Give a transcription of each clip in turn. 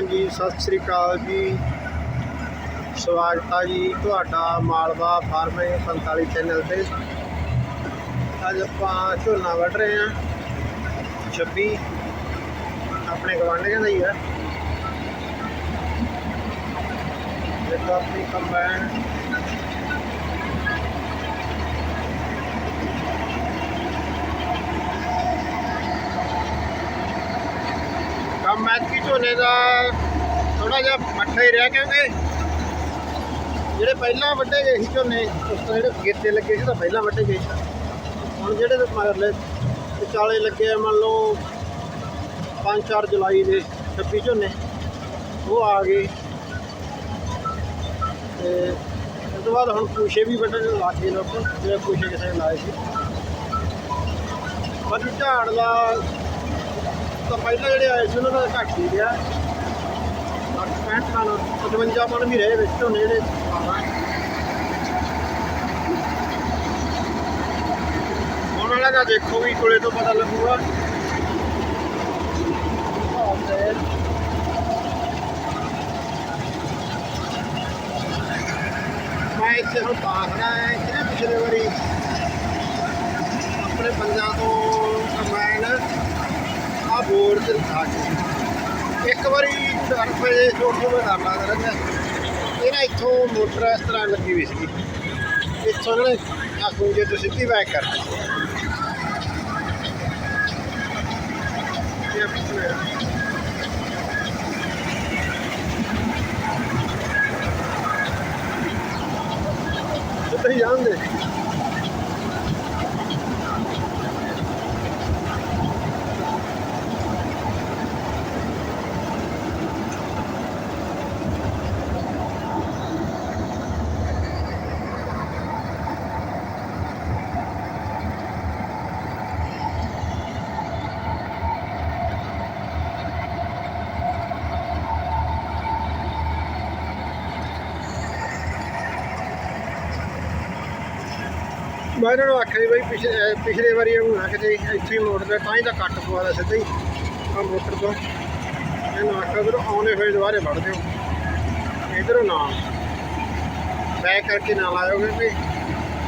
ਹਾਂਜੀ, ਸਤਿ ਸ੍ਰੀ ਅਕਾਲ ਜੀ। ਸਵਾਗਤ ਹੈ ਜੀ ਤੁਹਾਡਾ ਮਾਲਵਾ ਫਾਰਮਿੰਗ 45 ਚੈਨਲ ਤੇ। ਅੱਜ ਆਪਾਂ ਝੋਨਾ ਵੱਢ ਰਹੇ ਹਾਂ। 26 ਆਪਣੇ ਗਵਾਂਢੀਆਂ ਦਾ ਹੀ ਹੈ। ਦੇਖੋ ਆਪਣੀ ਕੰਬਾਈਨ ਕੰਮ ਐਤਕੀ ਝੋਨੇ ਦਾ ਥੋੜਾ ਜਿਹਾ ਮੱਠਾ ਹੀ ਰਿਹਾ ਕਿਉਂਕਿ ਜਿਹੜੇ ਪਹਿਲਾਂ ਵੱਢੇ ਗਏ ਸੀ ਝੋਨੇ, ਉਸ ਤੋਂ ਜਿਹੜੇ ਗੇਤੇ ਲੱਗੇ ਸੀ ਤਾਂ ਪਹਿਲਾਂ ਵੱਢੇ ਗਏ ਸੀ। ਹੁਣ ਜਿਹੜੇ ਮਗਰਲੇ ਵਿਚਾਲੇ ਲੱਗੇ ਮੰਨ ਲਓ 5-4 ਜੁਲਾਈ ਦੇ 26 ਝੋਨੇ, ਉਹ ਆ ਗਏ। ਤੇ ਉਸ ਤੋਂ ਬਾਅਦ ਹੁਣ ਪੂਸ਼ੇ ਵੀ ਵੱਢਣ ਲੱਗ ਗਏ ਲੋਕ, ਜਿਹੜੇ ਪੂਸ਼ੇ ਕਿਸੇ ਲਾਏ ਸੀ। ਪਰ ਝਾੜ ਦਾ ਤਾਂ ਪਹਿਲਾਂ ਜਿਹੜੇ ਆਏ ਸੀ, ਉਹਨਾਂ ਦਾ ਘੱਟ ਹੀ ਗਿਆ 65 ਨਾਲ 55 ਮਣ ਵੀ ਰਹੇ ਵਿੱਚ ਝੋਨੇ ਜਿਹੜੇ। ਹੁਣ ਵਾਲਾ ਦਾ ਦੇਖੋ ਵੀ ਕੋਲੇ ਤੋਂ ਪਤਾ ਲੱਗੂਗਾ। ਮੈਂ ਇੱਥੇ ਹੁਣ ਪਾਖੜਾ ਹੈ ਇੱਥੇ ਪਿਛਲੇ ਵਾਰੀ। ਆਪਣੇ ਪੰਜਾਂ ਤੋਂ ਆ ਬੋਰਡ ਤੇ ਲਿਖਾ ਕੇ। ਇੱਕ ਵਾਰੀ ਡਰ ਪਏ ਛੋਟੇ ਮੈਂ ਡਰ ਲੱਗਦਾ ਰਹਿੰਦਾ ਇਹ ਨਾ ਇੱਥੋਂ ਮੋਟਰ ਇਸ ਤਰ੍ਹਾਂ ਲੱਗੀ ਹੋਈ ਸੀ ਇੱਥੋਂ ਨਾ ਆ ਖੂੰਜੇ ਤੋਂ ਸਿੱਧੀ ਬੈਕ ਕਰ ਇਹ ਪਿਛਲੇ ਸਿੱਧੇ ਜਾਂਦੇ ਮੈਂ ਇਹਨਾਂ ਨੂੰ ਆਖਿਆ ਬਈ ਪਿਛਲੇ ਪਿਛਲੇ ਵਾਰੀ ਉਹ ਨਾ ਕਿਤੇ ਇੱਥੇ ਹੀ ਮੋੜਦੇ ਤਾਂ ਹੀ ਤਾਂ ਕੱਟ ਪਵਾਦਾ ਸਿੱਧਾ ਹੀ ਆ ਮੋਟਰ ਤੋਂ। ਇਹਨੂੰ ਆਖਿਆ ਵੀਰੋ ਆਉਣੇ ਹੋਏ ਦੁਬਾਰੇ ਵੜ ਦਿਓ। ਇਧਰੋਂ ਨਾ ਬੈਕ ਕਰਕੇ ਨਾ ਲਾਇਓਗੇ ਵੀ।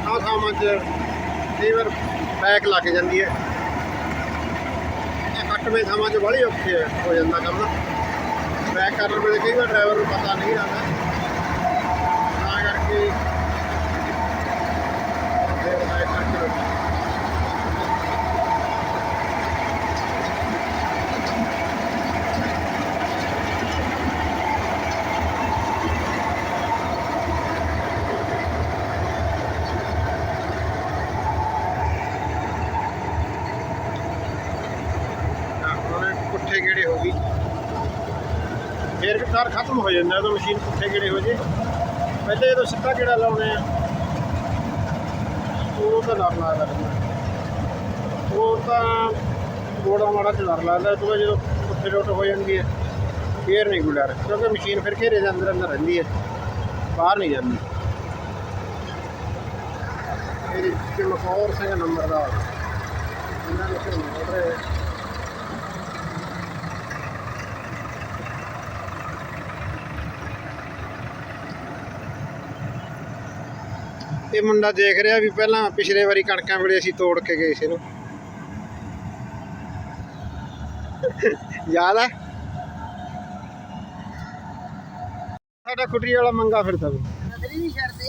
ਆਹ ਥਾਵਾਂ 'ਚ ਕਈ ਵਾਰ ਬੈਕ ਲੱਗ ਜਾਂਦੀ ਹੈ। ਇਹ ਕੱਟਵੇਂ ਥਾਵਾਂ 'ਚ ਬੜੀ ਔਖੀ ਹੋ ਜਾਂਦਾ ਕੰਮ। ਬੈਕ ਕਰਨ ਵੇਲੇ ਕਈ ਵਾਰ ਡਰਾਈਵਰ ਨੂੰ ਪਤਾ ਨਹੀਂ ਲੱਗਦਾ ਤਾਂ ਕਰਕੇ ਫਿਰ ਬੈਕ ਕਰਕੇ ਰੋਕੋ। ਹਾਂ, ਹੁਣ ਇਹ ਪੁੱਠੇ ਗੇੜੇ ਹੋ ਗਈ ਫੇਰ ਵੀ ਤਾਰ ਖਤਮ ਹੋ ਜਾਂਦਾ ਜਦੋਂ ਮਸ਼ੀਨ ਪੁੱਠੇ ਗੇੜੇ ਹੋ ਜੇ। ਪਹਿਲੇ ਜਦੋਂ ਸਿੱਧਾ ਗੇੜਾ ਲਾਉਣੇ ਆ ਉਹ ਤਾਂ ਡਰ ਲੱਗਦਾ ਰਹਿੰਦਾ ਉਹ ਤਾਂ ਗੋੜਾ ਮਾੜਾ ਤੇ ਡਰ ਲੱਗਦਾ ਤੂੰ ਜਦੋਂ ਪੁੱਠੇ ਰੋਟ ਹੋ ਜਾਂਦੀ ਹੈ ਫੇਰ ਨਹੀਂ ਕੋਈ ਡਰ, ਕਿਉਂਕਿ ਮਸ਼ੀਨ ਫਿਰ ਘੇਰੇ ਦੇ ਅੰਦਰ ਅੰਦਰ ਰਹਿੰਦੀ ਹੈ, ਬਾਹਰ ਨਹੀਂ ਜਾਂਦੀ। ਇਹ ਚਮਕੌਰ ਸਿੰਘ ਨੰਬਰ ਦਾ ਇਹਨਾਂ ਦੇ ਫਿਰ ਮੋਟਰ ਇਹ ਮੁੰਡਾ ਦੇਖ ਰਿਹਾ ਵੀ ਪਹਿਲਾਂ ਪਿਛਲੇ ਵਾਰੀ ਕਣਕਾਂ ਵੇਲੇ ਅਸੀਂ ਤੋੜ ਕੇ ਗਏ ਸੀ ਇਹਨੂੰ ਯਾਦ ਆ? ਸਾਡਾ ਕੁਟਰੀ ਵਾਲਾ ਮੰਗਾ ਫਿਰਦਾ ਵੀ। ਨਦਰੀ ਨਹੀਂ ਛੱਡਦੇ।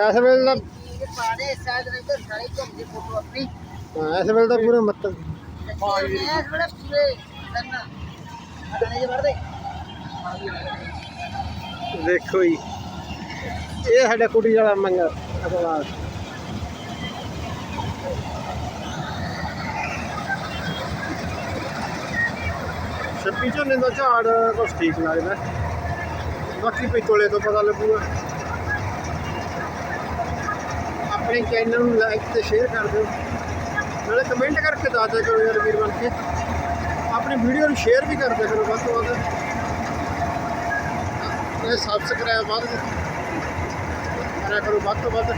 ਇਸ ਵੇਲੇ ਦਾ ਪਾੜੇ ਸਾਈਡ ਨੇ ਤਾਂ ਸਾਰੇ ਘੁੰਮਦੇ ਫੋਟੋ ਆਪਣੀ। ਹਾਂ, ਇਸ ਵੇਲੇ ਦਾ ਪੂਰਾ ਮੱਤਲ ਇਸ ਵੇਲੇ ਪੂਰੇ ਕਰਨਾ ਅਡਾਣੇ ਜੇ ਵੜਦੇ ਦੇਖੋ ਜੀ। ਇਹ ਸਾਡਾ ਕੁੜੀ ਵਾਲਾ ਮੰਗਾ ਅਗਲਾ। ਛੱਪੀ ਝੋਨੇ ਦਾ ਝਾੜ ਕੁਛ ਠੀਕ ਲੱਗਦਾ। ਬਾਕੀ ਵੀ ਤੋਂ ਪਤਾ ਲੱਗੂਗਾ। ਆਪਣੇ ਚੈਨਲ ਨੂੰ ਲਾਈਕ ਤੇ ਸ਼ੇਅਰ ਕਰ ਦਿਓ। ਨਾਲੇ ਕਮੈਂਟ ਕਰਕੇ ਦੱਸ ਦਿਓ ਕਰੋ ਯਾਰ ਵੀਰ ਬਣ ਕੇ। ਆਪਣੀ ਵੀਡੀਓ ਨੂੰ ਸ਼ੇਅਰ ਵੀ ਕਰਦੇ ਕਰੋ ਵੱਧ ਤੋਂ ਵੱਧ। ਇਹ ਸਬਸਕ੍ਰਾਈਬ ਵੱਧ ਕਰਿਆ ਕਰੋ ਵੱਧ ਤੋਂ ਵੱਧ।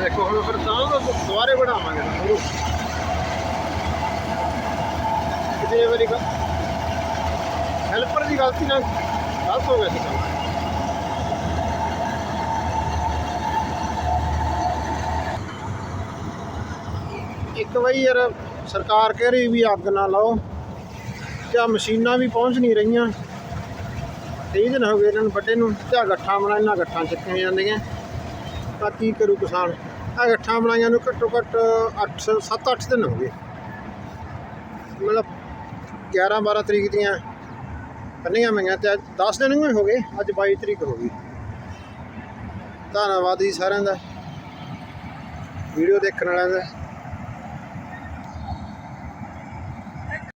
ਦੇਖੋ ਹੁਣ ਫਿਰ ਤਾਂ ਦੁਬਾਰੇ ਬਣਾਵਾਂਗੇ ਸ਼ੁਰੂ ਵਾਰੀ ਹੈਲਪਰ ਦੀ ਗਲਤੀ ਨਾਲ ਗਲਤ ਹੋ ਗਿਆ ਸੀ ਕੰਮ। ਇੱਕ ਵਾਰੀ ਯਾਰ ਸਰਕਾਰ ਕਹਿ ਰਹੀ ਵੀ ਅੱਗ ਨਾ ਲਾਓ ਤੇ ਮਸ਼ੀਨਾਂ ਵੀ ਪਹੁੰਚ ਨਹੀਂ ਰਹੀਆਂ। ਕਈ ਦਿਨ ਹੋ ਗਏ ਇਹਨਾਂ ਨੂੰ ਵੱਡੇ ਨੂੰ ਤੇ ਆਹ ਗੱਠਾਂ ਬਣਾ ਇਹਨਾਂ ਗੱਠਾਂ ਚੱਕੀਆਂ ਜਾਂਦੀਆਂ। ਤਾਂ ਕੀ ਕਰੂ ਕਿਸਾਨ? ਆ ਗੱਠਾਂ ਬਣਾਈਆਂ ਨੂੰ ਘੱਟੋ ਘੱਟ 8 7-8 ਦਿਨ ਹੋ ਗਏ। ਮਤਲਬ 11 12 ਤਰੀਕ ਦੀਆਂ ਕੰਨੀਆਂ ਮਈਆਂ ਤੇ ਅੱਜ 10 ਦਿਨ ਵੀ ਹੋ ਗਏ, ਅੱਜ 22 ਤਰੀਕ ਹੋ ਗਈ। ਧੰਨਵਾਦ ਜੀ ਸਾਰਿਆਂ ਦਾ। ਵੀਡੀਓ ਦੇਖਣ ਵਾਲਿਆਂ ਦਾ।